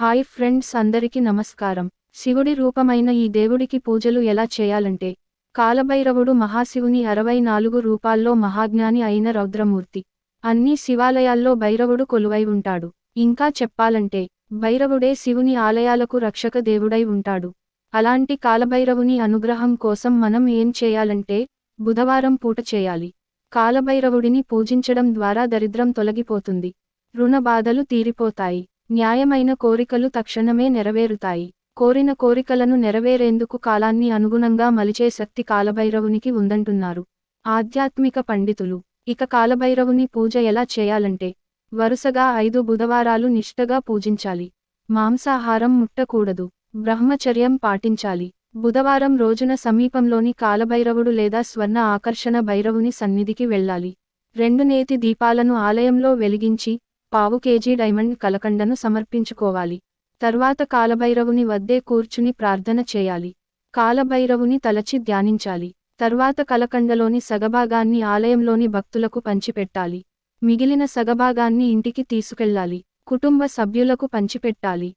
Hi friends అందరికి నమస్కారం. శివుడి రూపమైన ఈ దేవుడికి పూజలు ఎలా చేయాలంటే కాలభైరవుడు మహాశివుని అరవై నాలుగు రూపాల్లో మహాజ్ఞాని అయిన రౌద్రమూర్తి. అన్ని శివాలయాల్లో భైరవుడు కొలువై ఉంటాడు. ఇంకా చెప్పాలంటే భైరవుడే శివుని ఆలయాలకు రక్షక దేవుడై ఉంటాడు. అలాంటి కాలభైరవుని అనుగ్రహం కోసం మనం ఏం చేయాలంటే బుధవారం పూట చేయాలి. కాలభైరవుడిని పూజించడం ద్వారా దరిద్రం తొలగిపోతుంది. రుణ బాధలు తీరిపోతాయి. న్యాయమైన కోరికలు తక్షణమే నెరవేరుతాయి. కోరిన కోరికలను నెరవేరేందుకు కాలాన్ని అనుగుణంగా మలిచే శక్తి కాలభైరవునికి ఉందంటున్నారు. ఆధ్యాత్మిక పండితులు. ఇక కాలభైరవుని పూజ ఎలా చేయాలంటే వరుసగా ఐదు బుధవారాలు నిష్ఠగా పూజించాలి. మాంసాహారం ముట్టకూడదు. బ్రహ్మచర్యం పాటించాలి. బుధవారం రోజున సమీపంలోని కాలభైరవుడు లేదా స్వర్ణ ఆకర్షణ భైరవుని సన్నిధికి వెళ్ళాలి. రెండు నేతి దీపాలను ఆలయంలో వెలిగించి పావు కేజీ డైమండ్ కలకండను సమర్పించుకోవాలి. తర్వాత కాలభైరవుని వద్దే కూర్చుని ప్రార్థన చేయాలి. కాలభైరవుని తలచి ధ్యానించాలి. తర్వాత కలకండలోని సగభాగాన్ని ఆలయంలోని భక్తులకు పంచిపెట్టాలి. మిగిలిన సగభాగాన్ని ఇంటికి తీసుకెళ్ళాలి. కుటుంబ సభ్యులకు పంచిపెట్టాలి.